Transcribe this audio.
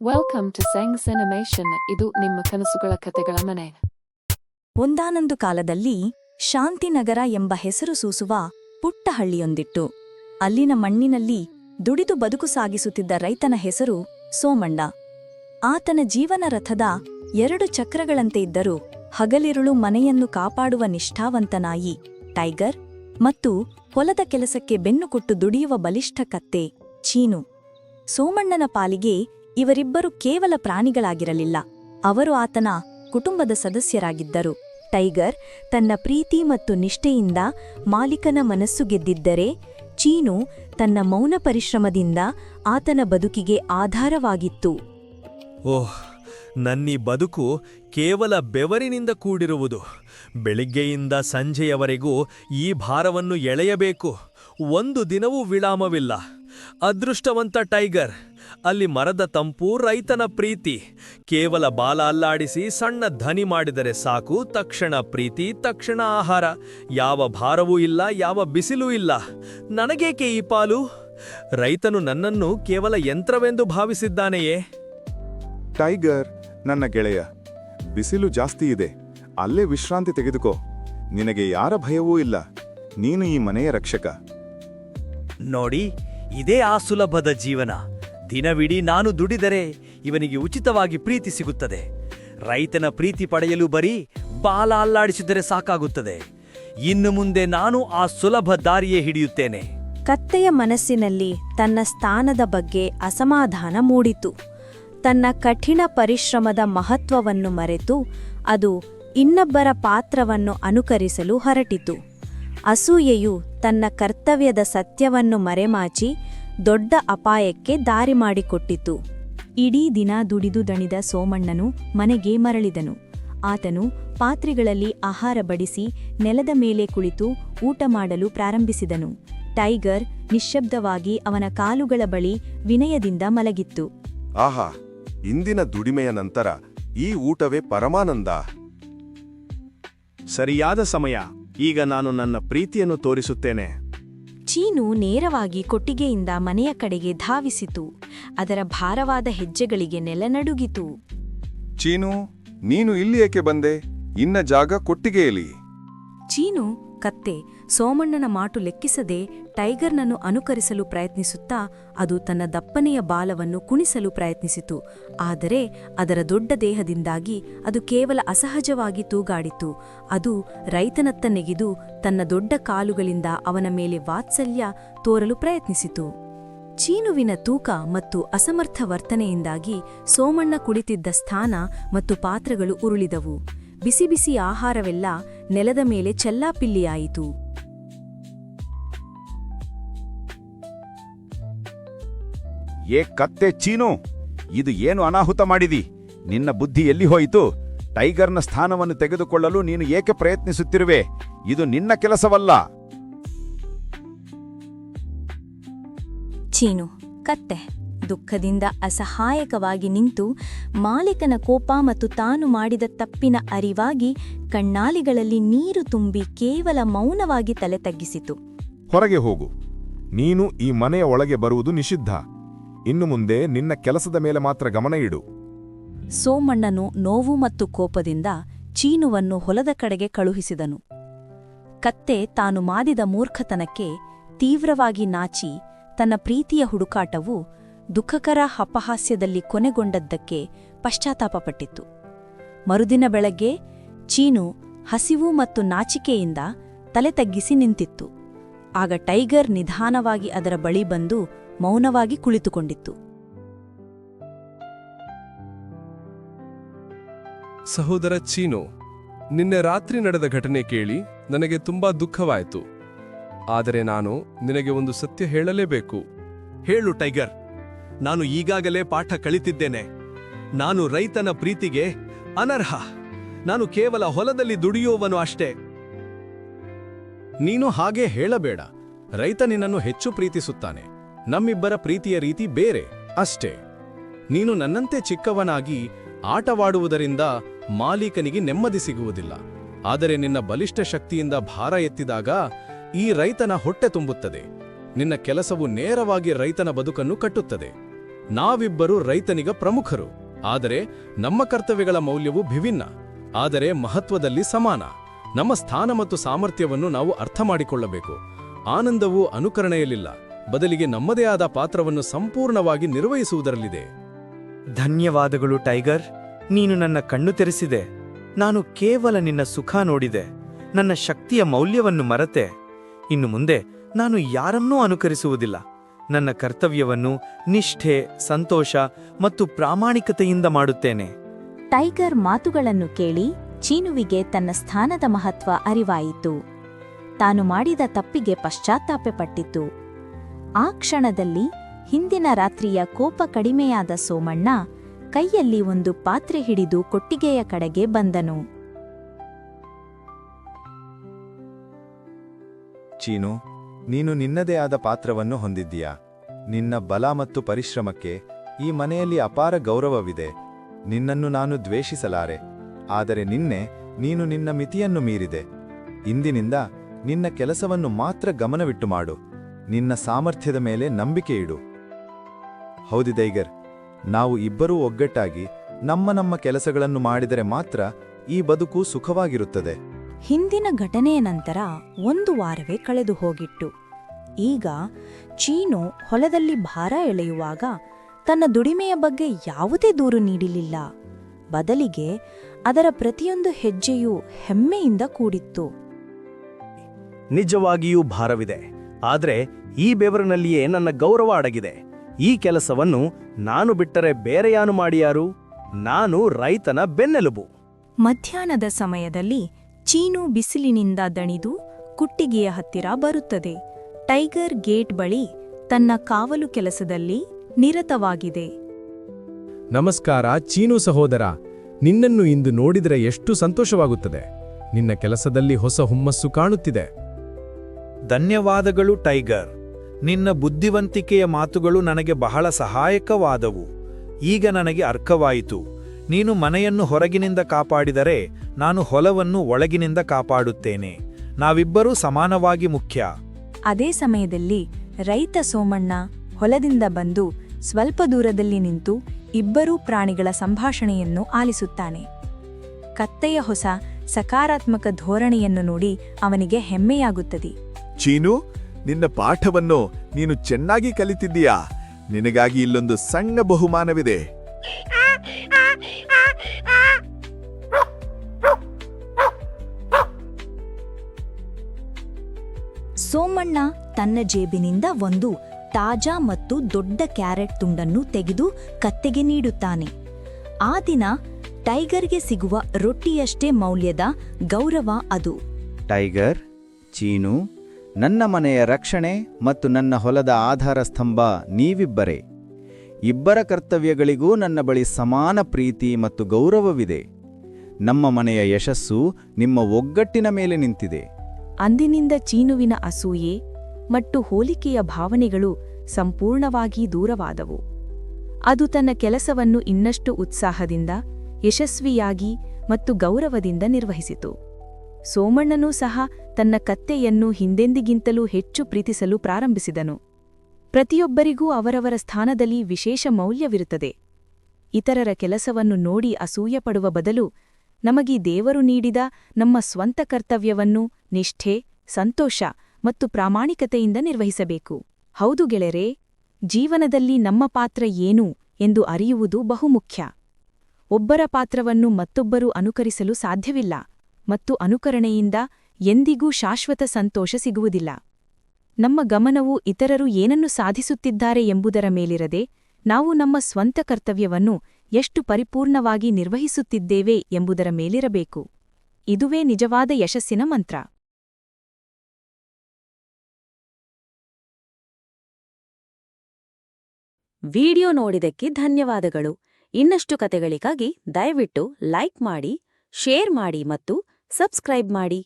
Welcome to ಸೆಂಗ್ಸ್ animation ಇದು ನಿಮ್ಮ ಕನಸುಗಳ ಕಥೆಗಳ ಮನೆ. ಒಂದಾನೊಂದು ಕಾಲದಲ್ಲಿ ಶಾಂತಿನಗರ ಎಂಬ ಹೆಸರು ಸೂಸುವ ಪುಟ್ಟಹಳ್ಳಿಯೊಂದಿಟ್ಟು ಅಲ್ಲಿನ ಮಣ್ಣಿನಲ್ಲಿ ದುಡಿದು ಬದುಕು ಸಾಗಿಸುತ್ತಿದ್ದ ರೈತನ ಹೆಸರು ಸೋಮಣ್ಣ. ಆತನ ಜೀವನ ರಥದ ಎರಡು ಚಕ್ರಗಳಂತೆ ಇದ್ದರೂ ಹಗಲಿರುಳು ಮನೆಯನ್ನು ಕಾಪಾಡುವ ನಿಷ್ಠಾವಂತನಾಯಿ ಟೈಗರ್ ಮತ್ತು ಹೊಲದ ಕೆಲಸಕ್ಕೆ ಬೆನ್ನು ಕೊಟ್ಟು ದುಡಿಯುವ ಬಲಿಷ್ಠ ಕತ್ತೆ ಚೀನು. ಸೋಮಣ್ಣನ ಪಾಲಿಗೆ ಇವರಿಬ್ಬರು ಕೇವಲ ಪ್ರಾಣಿಗಳಾಗಿರಲಿಲ್ಲ. ಅವರು ಆತನ ಕುಟುಂಬದ ಸದಸ್ಯರಾಗಿದ್ದರು. ಟೈಗರ್ ತನ್ನ ಪ್ರೀತಿ ಮತ್ತು ನಿಷ್ಠೆಯಿಂದ ಮಾಲೀಕನ ಮನಸ್ಸು ಗೆದ್ದಿದ್ದರೆ, ಚೀನು ತನ್ನ ಮೌನ ಪರಿಶ್ರಮದಿಂದ ಆತನ ಬದುಕಿಗೆ ಆಧಾರವಾಗಿತ್ತು. ಓಹ್, ನನ್ನಿ ಬದುಕು ಕೇವಲ ಬೆವರಿನಿಂದ ಕೂಡಿರುವುದು. ಬೆಳಿಗ್ಗೆಯಿಂದ ಸಂಜೆಯವರೆಗೂ ಈ ಭಾರವನ್ನು ಎಳೆಯಬೇಕು. ಒಂದು ದಿನವೂ ವಿಳಾಮವಿಲ್ಲ. ಅದೃಷ್ಟವಂತ ಟೈಗರ್ ಅಲ್ಲಿ ಮರದ ತಂಪು ರೈತನ ಪ್ರೀತಿ. ಕೇವಲ ಬಾಲ ಅಲ್ಲಾಡಿಸಿ ಸಣ್ಣ ಧನಿ ಮಾಡಿದರೆ ಸಾಕು ತಕ್ಷಣ ಪ್ರೀತಿ ತಕ್ಷಣ ಆಹಾರ. ಯಾವ ಭಾರವೂ ಇಲ್ಲ ಯಾವ ಬಿಸಿಲೂ ಇಲ್ಲ. ನನಗೇಕೆ ಈ ಪಾಲು? ರೈತನು ನನ್ನನ್ನು ಕೇವಲ ಯಂತ್ರವೆಂದು ಭಾವಿಸಿದ್ದಾನೆಯೇ? ಟೈಗರ್ ನನ್ನ ಗೆಳೆಯ ಬಿಸಿಲು ಜಾಸ್ತಿ ಇದೆ. ಅಲ್ಲೇ ವಿಶ್ರಾಂತಿ ತೆಗೆದುಕೋ. ನಿನಗೆ ಯಾರ ಭಯವೂ ಇಲ್ಲ. ನೀನು ಈ ಮನೆಯ ರಕ್ಷಕ. ನೋಡಿ ಇದೇ ಆ ಸುಲಭದ ಜೀವನ. ದಿನವಿಡೀ ನಾನು ದುಡಿದರೆ ಇವನಿಗೆ ಉಚಿತವಾಗಿ ಪ್ರೀತಿ ಸಿಗುತ್ತದೆ. ರೈತನ ಪ್ರೀತಿ ಪಡೆಯಲು ಬರೀ ಬಾಲ ಅಲ್ಲಾಡಿಸಿದರೆ ಸಾಕಾಗುತ್ತದೆ. ಇನ್ನು ಮುಂದೆ ನಾನು ಆ ಸುಲಭ ದಾರಿಯೇ ಹಿಡಿಯುತ್ತೇನೆ. ಕತ್ತೆಯ ಮನಸ್ಸಿನಲ್ಲಿ ತನ್ನ ಸ್ಥಾನದ ಬಗ್ಗೆ ಅಸಮಾಧಾನ ಮೂಡಿತು. ತನ್ನ ಕಠಿಣ ಪರಿಶ್ರಮದ ಮಹತ್ವವನ್ನು ಮರೆತು ಅದು ಇನ್ನೊಬ್ಬರ ಪಾತ್ರವನ್ನು ಅನುಕರಿಸಲು ಹೊರಟಿತು. ಅಸೂಯೆಯು ತನ್ನ ಕರ್ತವ್ಯದ ಸತ್ಯವನ್ನು ಮರೆಮಾಚಿ ದೊಡ್ಡ ಅಪಾಯಕ್ಕೆ ದಾರಿ ಮಾಡಿಕೊಟ್ಟಿತು. ಇಡೀ ದಿನ ದುಡಿದು ದಣಿದ ಸೋಮಣ್ಣನು ಮನೆಗೆ ಮರಳಿದನು. ಆತನು ಪಾತ್ರೆಗಳಲ್ಲಿ ಆಹಾರ ಬಡಿಸಿ ನೆಲದ ಮೇಲೆ ಕುಳಿತು ಊಟ ಮಾಡಲು ಪ್ರಾರಂಭಿಸಿದನು. ಟೈಗರ್ ನಿಶ್ಶಬ್ದವಾಗಿ ಅವನ ಕಾಲುಗಳ ಬಳಿ ವಿನಯದಿಂದ ಮಲಗಿತ್ತು. ಆಹಾ, ಇಂದಿನ ದುಡಿಮೆಯ ನಂತರ ಈ ಊಟವೇ ಪರಮಾನಂದ? ಸರಿಯಾದ ಸಮಯ. ಈಗ ನಾನು ನನ್ನ ಪ್ರೀತಿಯನ್ನು ತೋರಿಸುತ್ತೇನೆ. ಚೀನು ನೇರವಾಗಿ ಕೊಟ್ಟಿಗೆಯಿಂದ ಮನೆಯ ಕಡೆಗೆ ಧಾವಿಸಿತು. ಅದರ ಭಾರವಾದ ಹೆಜ್ಜೆಗಳಿಗೆ ನೆಲನಡುಗಿತು. ಚೀನು ನೀನು ಇಲ್ಲಿ ಏಕೆ ಬಂದೆ? ಇನ್ನ ಜಾಗ ಕೊಟ್ಟಿಗೆಯಲ್ಲಿ. ಚೀನು ಕತ್ತೆ ಸೋಮಣ್ಣನ ಮಾಟು ಲೆಕ್ಕಿಸದೆ ಟೈಗರ್ನನ್ನು ಅನುಕರಿಸಲು ಪ್ರಯತ್ನಿಸುತ್ತಾ ಅದು ತನ್ನ ದಪ್ಪನೆಯ ಬಾಲವನ್ನು ಕುಣಿಸಲು ಪ್ರಯತ್ನಿಸಿತು. ಆದರೆ ಅದರ ದೊಡ್ಡ ದೇಹದಿಂದಾಗಿ ಅದು ಕೇವಲ ಅಸಹಜವಾಗಿ ತೂಗಾಡಿತು. ಅದು ರೈತನತ್ತ ನೆಗೆದು ತನ್ನ ದೊಡ್ಡ ಕಾಲುಗಳಿಂದ ಅವನ ಮೇಲೆ ವಾತ್ಸಲ್ಯ ತೋರಲು ಪ್ರಯತ್ನಿಸಿತು. ಚೀನುವಿನ ತೂಕ ಮತ್ತು ಅಸಮರ್ಥ ವರ್ತನೆಯಿಂದಾಗಿ ಸೋಮಣ್ಣ ಕುಳಿತಿದ್ದ ಸ್ಥಾನ ಮತ್ತು ಪಾತ್ರಗಳು ಉರುಳಿದವು. ಬಿಸಿ ಬಿಸಿ ಆಹಾರವೆಲ್ಲ ನೆಲದ ಮೇಲೆ ಚೆಲ್ಲಾಪಿಲ್ಲಿಯಾಯಿತು. ಏ ಕತ್ತೆ ಚೀನು ಇದು ಏನು ಅನಾಹುತ ಮಾಡಿದಿ? ನಿನ್ನ ಬುದ್ಧಿ ಎಲ್ಲಿ ಹೋಯಿತು? ಟೈಗರ್ನ ಸ್ಥಾನವನ್ನು ತೆಗೆದುಕೊಳ್ಳಲು ನೀನು ಏಕೆ ಪ್ರಯತ್ನಿಸುತ್ತಿರುವೆ? ಇದು ನಿನ್ನ ಕೆಲಸವಲ್ಲ. ಚೀನು ಕತ್ತೆ ದುಃಖದಿಂದ ಅಸಹಾಯಕವಾಗಿ ನಿಂತು ಮಾಲೀಕನ ಕೋಪ ಮತ್ತು ತಾನು ಮಾಡಿದ ತಪ್ಪಿನ ಅರಿವಾಗಿ ಕಣ್ಣಾಲಿಗಳಲ್ಲಿ ನೀರು ತುಂಬಿ ಕೇವಲ ಮೌನವಾಗಿ ತಲೆ ತಗ್ಗಿಸಿತು ಹೊರಗೆ ಹೋಗು. ನೀನು ಈ ಮನೆಯ ಒಳಗೆ ಬರುವುದು ನಿಷಿದ್ಧ. ಇನ್ನು ಮುಂದೆ ನಿನ್ನ ಕೆಲಸದ ಮೇಲೆ ಮಾತ್ರ ಗಮನ ಇಡು. ಸೋಮಣ್ಣನು ನೋವು ಮತ್ತು ಕೋಪದಿಂದ ಚೀನುವನ್ನು ಹೊಲದ ಕಡೆಗೆ ಕಳುಹಿಸಿದನು. ಕತ್ತೆ ತಾನು ಮಾದಿದ ಮೂರ್ಖತನಕ್ಕೆ ತೀವ್ರವಾಗಿ ನಾಚಿ ತನ್ನ ಪ್ರೀತಿಯ ಹುಡುಕಾಟವು ದುಃಖಕರ ಅಪಹಾಸ್ಯದಲ್ಲಿ ಕೊನೆಗೊಂಡದ್ದಕ್ಕೆ ಪಶ್ಚಾತ್ತಾಪಪಟ್ಟಿತ್ತು. ಮರುದಿನ ಬೆಳಗ್ಗೆ ಚೀನು ಹಸಿವು ಮತ್ತು ನಾಚಿಕೆಯಿಂದ ತಲೆ ತಗ್ಗಿಸಿ ನಿಂತಿತ್ತು. ಆಗ ಟೈಗರ್ ನಿಧಾನವಾಗಿ ಅದರ ಬಳಿ ಬಂದು ಮೌನವಾಗಿ ಕುಳಿತುಕೊಂಡಿತ್ತು. ಸಹೋದರ ಚೀನೋ ನಿನ್ನೆ ರಾತ್ರಿ ನಡೆದ ಘಟನೆ ಕೇಳಿ ನನಗೆ ತುಂಬಾ ದುಃಖವಾಯಿತು. ಆದರೆ ನಾನು ನಿನಗೆ ಒಂದು ಸತ್ಯ ಹೇಳಲೇಬೇಕು. ಹೇಳು ಟೈಗರ್. ನಾನು ಈಗಾಗಲೇ ಪಾಠ ಕಲಿತಿದ್ದೇನೆ. ನಾನು ರೈತನ ಪ್ರೀತಿಗೆ ಅನರ್ಹ. ನಾನು ಕೇವಲ ಹೊಲದಲ್ಲಿ ದುಡಿಯುವವನು ಅಷ್ಟೇ. ನೀನು ಹಾಗೆ ಹೇಳಬೇಡ. ರೈತ ನಿನ್ನನ್ನು ಹೆಚ್ಚು ಪ್ರೀತಿಸುತ್ತಾನೆ. ನಮ್ಮಿಬ್ಬರ ಪ್ರೀತಿಯ ರೀತಿ ಬೇರೆ ಅಷ್ಟೇ. ನೀನು ನನ್ನಂತೆ ಚಿಕ್ಕವನಾಗಿ ಆಟವಾಡುವುದರಿಂದ ಮಾಲೀಕನಿಗೆ ನೆಮ್ಮದಿ ಸಿಗುವುದಿಲ್ಲ. ಆದರೆ ನಿನ್ನ ಬಲಿಷ್ಠ ಶಕ್ತಿಯಿಂದ ಭಾರ ಎತ್ತಿದಾಗ ಈ ರೈತನ ಹೊಟ್ಟೆ ತುಂಬುತ್ತದೆ. ನಿನ್ನ ಕೆಲಸವು ನೇರವಾಗಿ ರೈತನ ಬದುಕನ್ನು ಕಟ್ಟುತ್ತದೆ. ನಾವಿಬ್ಬರು ರೈತನಿಗ ಪ್ರಮುಖರು. ಆದರೆ ನಮ್ಮ ಕರ್ತವ್ಯಗಳ ಮೌಲ್ಯವು ವಿಭಿನ್ನ. ಆದರೆ ಮಹತ್ವದಲ್ಲಿ ಸಮಾನ. ನಮ್ಮ ಸ್ಥಾನ ಮತ್ತು ಸಾಮರ್ಥ್ಯವನ್ನು ನಾವು ಅರ್ಥ ಮಾಡಿಕೊಳ್ಳಬೇಕು. ಆನಂದವು ಅನುಕರಣೆಯಲ್ಲಿಲ್ಲ. ಬದಲಿಗೆ ನಮ್ಮದೇ ಆದ ಪಾತ್ರವನ್ನು ಸಂಪೂರ್ಣವಾಗಿ ನಿರ್ವಹಿಸುವುದರಲ್ಲಿದೆ. ಧನ್ಯವಾದಗಳು ಟೈಗರ್. ನೀನು ನನ್ನ ಕಣ್ಣು ತೆರೆಸಿದೆ. ನಾನು ಕೇವಲ ನಿನ್ನ ಸುಖ ನೋಡಿದೆ. ನನ್ನ ಶಕ್ತಿಯ ಮೌಲ್ಯವನ್ನು ಮರೆತೆ. ಇನ್ನು ಮುಂದೆ ನಾನು ಯಾರನ್ನೂ ಅನುಕರಿಸುವುದಿಲ್ಲ. ನನ್ನ ಕರ್ತವ್ಯವನ್ನು ನಿಷ್ಠೆ ಸಂತೋಷ ಮತ್ತು ಪ್ರಾಮಾಣಿಕತೆಯಿಂದ ಮಾಡುತ್ತೇನೆ. ಟೈಗರ್ ಮಾತುಗಳನ್ನು ಕೇಳಿ ಚೀನುವಿಗೆ ತನ್ನ ಸ್ಥಾನದ ಮಹತ್ವ ಅರಿವಾಯಿತು. ತಾನು ಮಾಡಿದ ತಪ್ಪಿಗೆ ಪಶ್ಚಾತ್ತಾಪಪಟ್ಟಿತು. ಆ ಕ್ಷಣದಲ್ಲಿ ಹಿಂದಿನ ರಾತ್ರಿಯ ಕೋಪ ಕಡಿಮೆಯಾದ ಸೋಮಣ್ಣ ಕೈಯಲ್ಲಿ ಒಂದು ಪಾತ್ರೆ ಹಿಡಿದು ಕೊಟ್ಟಿಗೆಯ ಕಡೆಗೆ ಬಂದನು. ಚೀನು, ನೀನು ನಿನ್ನದೇ ಆದ ಪಾತ್ರವನ್ನು ಹೊಂದಿದ್ದೀಯ? ನಿನ್ನ ಬಲ ಮತ್ತು ಪರಿಶ್ರಮಕ್ಕೆ ಈ ಮನೆಯಲ್ಲಿ ಅಪಾರ ಗೌರವವಿದೆ. ನಿನ್ನನ್ನು ನಾನು ದ್ವೇಷಿಸಲಾರೆ. ಆದರೆ ನಿನ್ನೆ ನೀನು ನಿನ್ನ ಮಿತಿಯನ್ನು ಮೀರಿದೆ. ಇಂದಿನಿಂದ ನಿನ್ನ ಕೆಲಸವನ್ನು ಮಾತ್ರ ಗಮನವಿಟ್ಟು ಮಾಡು. ನಿನ್ನ ಸಾಮರ್ಥ್ಯದ ಮೇಲೆ ನಂಬಿಕೆ ಇಡು. ಹೌದು ದೈಗರ್ ನಾವು ಇಬ್ಬರೂ ಒಗ್ಗಟ್ಟಾಗಿ ನಮ್ಮ ನಮ್ಮ ಕೆಲಸಗಳನ್ನು ಮಾಡಿದರೆ ಮಾತ್ರ ಈ ಬದುಕು ಸುಖವಾಗಿರುತ್ತದೆ. ಹಿಂದಿನ ಘಟನೆಯ ನಂತರ ಒಂದು ವಾರವೇ ಕಳೆದು ಹೋಗಿತ್ತು ಈಗ ಚೀನು ಹೊಲದಲ್ಲಿ ಭಾರ ಎಳೆಯುವಾಗ ತನ್ನ ದುಡಿಮೆಯ ಬಗ್ಗೆ ಯಾವುದೇ ದೂರು ನೀಡಲಿಲ್ಲ. ಬದಲಿಗೆ ಅದರ ಪ್ರತಿಯೊಂದು ಹೆಜ್ಜೆಯೂ ಹೆಮ್ಮೆಯಿಂದ ಕೂಡಿತ್ತು. ನಿಜವಾಗಿಯೂ ಭಾರವಿದೆ. ಆದರೆ ಈ ಬೆವರಿನಲ್ಲಿಯೇ ನನ್ನ ಗೌರವ ಅಡಗಿದೆ. ಈ ಕೆಲಸವನ್ನು ನಾನು ಬಿಟ್ಟರೆ ಬೇರೆಯಾನು ಮಾಡಿಯಾರು? ನಾನು ರೈತನ ಬೆನ್ನೆಲುಬು. ಮಧ್ಯಾಹ್ನದ ಸಮಯದಲ್ಲಿ ಚೀನು ಬಿಸಿಲಿನಿಂದ ದಣಿದು ಕುಟ್ಟಿಗೆಯ ಹತ್ತಿರ ಬರುತ್ತದೆ. ಟೈಗರ್ ಗೇಟ್ ಬಳಿ ತನ್ನ ಕಾವಲು ಕೆಲಸದಲ್ಲಿ ನಿರತವಾಗಿದೆ. ನಮಸ್ಕಾರ ಚೀನು ಸಹೋದರ. ನಿನ್ನನ್ನು ಇಂದು ನೋಡಿದರೆ ಎಷ್ಟು ಸಂತೋಷವಾಗುತ್ತದೆ. ನಿನ್ನ ಕೆಲಸದಲ್ಲಿ ಹೊಸ ಹುಮ್ಮಸ್ಸು ಕಾಣುತ್ತಿದೆ. ಧನ್ಯವಾದಗಳು, ಟೈಗರ್. ನಿನ್ನ ಬುದ್ಧಿವಂತಿಕೆಯ ಮಾತುಗಳು ನನಗೆ ಬಹಳ ಸಹಾಯಕವಾದವು. ಈಗ ನನಗೆ ಅರ್ಥವಾಯಿತು. ನೀನು ಮನೆಯನ್ನು ಹೊರಗಿನಿಂದ ಕಾಪಾಡಿದರೆ ನಾನು ಹೊಲವನ್ನು ಒಳಗಿನಿಂದ ಕಾಪಾಡುತ್ತೇನೆ. ನಾವಿಬ್ಬರೂ ಸಮಾನವಾಗಿ ಮುಖ್ಯ. ಅದೇ ಸಮಯದಲ್ಲಿ ರೈತ ಸೋಮಣ್ಣ ಹೊಲದಿಂದ ಬಂದು ಸ್ವಲ್ಪ ದೂರದಲ್ಲಿ ನಿಂತು ಇಬ್ಬರೂ ಪ್ರಾಣಿಗಳ ಸಂಭಾಷಣೆಯನ್ನು ಆಲಿಸುತ್ತಾನೆ. ಕತ್ತೆಯ ಹೊಸ ಸಕಾರಾತ್ಮಕ ಧೋರಣೆಯನ್ನು ನೋಡಿ ಅವನಿಗೆ ಹೆಮ್ಮೆಯಾಗುತ್ತದೆ. ಚೀನು ನಿನ್ನ ಪಾಠವನ್ನು ನೀನು ಚೆನ್ನಾಗಿ ಕಲಿತಿದ್ದೀಯಾ? ನಿನಗಾಗಿ ಇಲ್ಲೊಂದು ಸಣ್ಣ ಬಹುಮಾನವಿದೆ. ಸೋಮಣ್ಣ ತನ್ನ ಜೇಬಿನಿಂದ ಒಂದು ತಾಜಾ ಮತ್ತು ದೊಡ್ಡ ಕ್ಯಾರೆಟ್ ತುಂಡನ್ನು ತೆಗೆದು ಕತ್ತೆಗೆ ನೀಡುತ್ತಾನೆ. ಆ ದಿನ ಟೈಗರ್ಗೆ ಸಿಗುವ ರೊಟ್ಟಿಯಷ್ಟೇ ಮೌಲ್ಯದ ಗೌರವ ಅದು. ಟೈಗರ್ ಚೀನು ನನ್ನ ಮನೆಯ ರಕ್ಷಣೆ ಮತ್ತು ನನ್ನ ಹೊಲದ ಆಧಾರ ಸ್ತಂಭ ನೀವಿಬ್ಬರೇ. ಇಬ್ಬರ ಕರ್ತವ್ಯಗಳಿಗೂ ನನ್ನ ಬಳಿ ಸಮಾನ ಪ್ರೀತಿ ಮತ್ತು ಗೌರವವಿದೆ. ನಮ್ಮ ಮನೆಯ ಯಶಸ್ಸು ನಿಮ್ಮ ಒಗ್ಗಟ್ಟಿನ ಮೇಲೆ ನಿಂತಿದೆ. ಅಂದಿನಿಂದ ಚೀನುವಿನ ಅಸೂಯೆ ಮತ್ತು ಹೋಲಿಕೆಯ ಭಾವನೆಗಳು ಸಂಪೂರ್ಣವಾಗಿ ದೂರವಾದವು. ಅದು ತನ್ನ ಕೆಲಸವನ್ನು ಇನ್ನಷ್ಟು ಉತ್ಸಾಹದಿಂದ, ಯಶಸ್ವಿಯಾಗಿ ಮತ್ತು ಗೌರವದಿಂದ ನಿರ್ವಹಿಸಿತು. ಸೋಮಣ್ಣನೂ ಸಹ ತನ್ನ ಕತ್ತೆಯನ್ನು ಹಿಂದೆಂದಿಗಿಂತಲೂ ಹೆಚ್ಚು ಪ್ರೀತಿಸಲು ಪ್ರಾರಂಭಿಸಿದನು. ಪ್ರತಿಯೊಬ್ಬರಿಗೂ ಅವರವರ ಸ್ಥಾನದಲ್ಲಿ ವಿಶೇಷ ಮೌಲ್ಯವಿರುತ್ತದೆ. ಇತರರ ಕೆಲಸವನ್ನು ನೋಡಿ ಅಸೂಯಪಡುವ ಬದಲು ನಮಗೆ ದೇವರು ನೀಡಿದ ನಮ್ಮ ಸ್ವಂತ ಕರ್ತವ್ಯವನ್ನು ನಿಷ್ಠೆ, ಸಂತೋಷ ಮತ್ತು ಪ್ರಾಮಾಣಿಕತೆಯಿಂದ ನಿರ್ವಹಿಸಬೇಕು. ಹೌದು ಗೆಳೆರೆ ಜೀವನದಲ್ಲಿ ನಮ್ಮ ಪಾತ್ರ ಏನು ಎಂದು ಅರಿಯುವುದು ಬಹುಮುಖ್ಯ. ಒಬ್ಬರ ಪಾತ್ರವನ್ನು ಮತ್ತೊಬ್ಬರು ಅನುಕರಿಸಲು ಸಾಧ್ಯವಿಲ್ಲ. ಮತ್ತು ಅನುಕರಣೆಯಿಂದ ಎಂದಿಗೂ ಶಾಶ್ವತ ಸಂತೋಷ ಸಿಗುವುದಿಲ್ಲ. ನಮ್ಮ ಗಮನವು ಇತರರು ಏನನ್ನು ಸಾಧಿಸುತ್ತಿದ್ದಾರೆ ಎಂಬುದರ ಮೇಲಿರದೆ ನಾವು ನಮ್ಮ ಸ್ವಂತ ಕರ್ತವ್ಯವನ್ನು ಎಷ್ಟು ಪರಿಪೂರ್ಣವಾಗಿ ನಿರ್ವಹಿಸುತ್ತಿದ್ದೇವೆ ಎಂಬುದರ ಮೇಲಿರಬೇಕು. ಇದುವೇ ನಿಜವಾದ ಯಶಸ್ಸಿನ ಮಂತ್ರ. ವಿಡಿಯೋ ನೋಡಿದಕ್ಕೆ ಧನ್ಯವಾದಗಳು. ಇನ್ನಷ್ಟು ಕತೆಗಳಿಗಾಗಿ ದಯವಿಟ್ಟು ಲೈಕ್ ಮಾಡಿ, ಶೇರ್ ಮಾಡಿ ಮತ್ತು ಸಬ್ಸ್ಕ್ರೈಬ್ ಮಾಡಿ.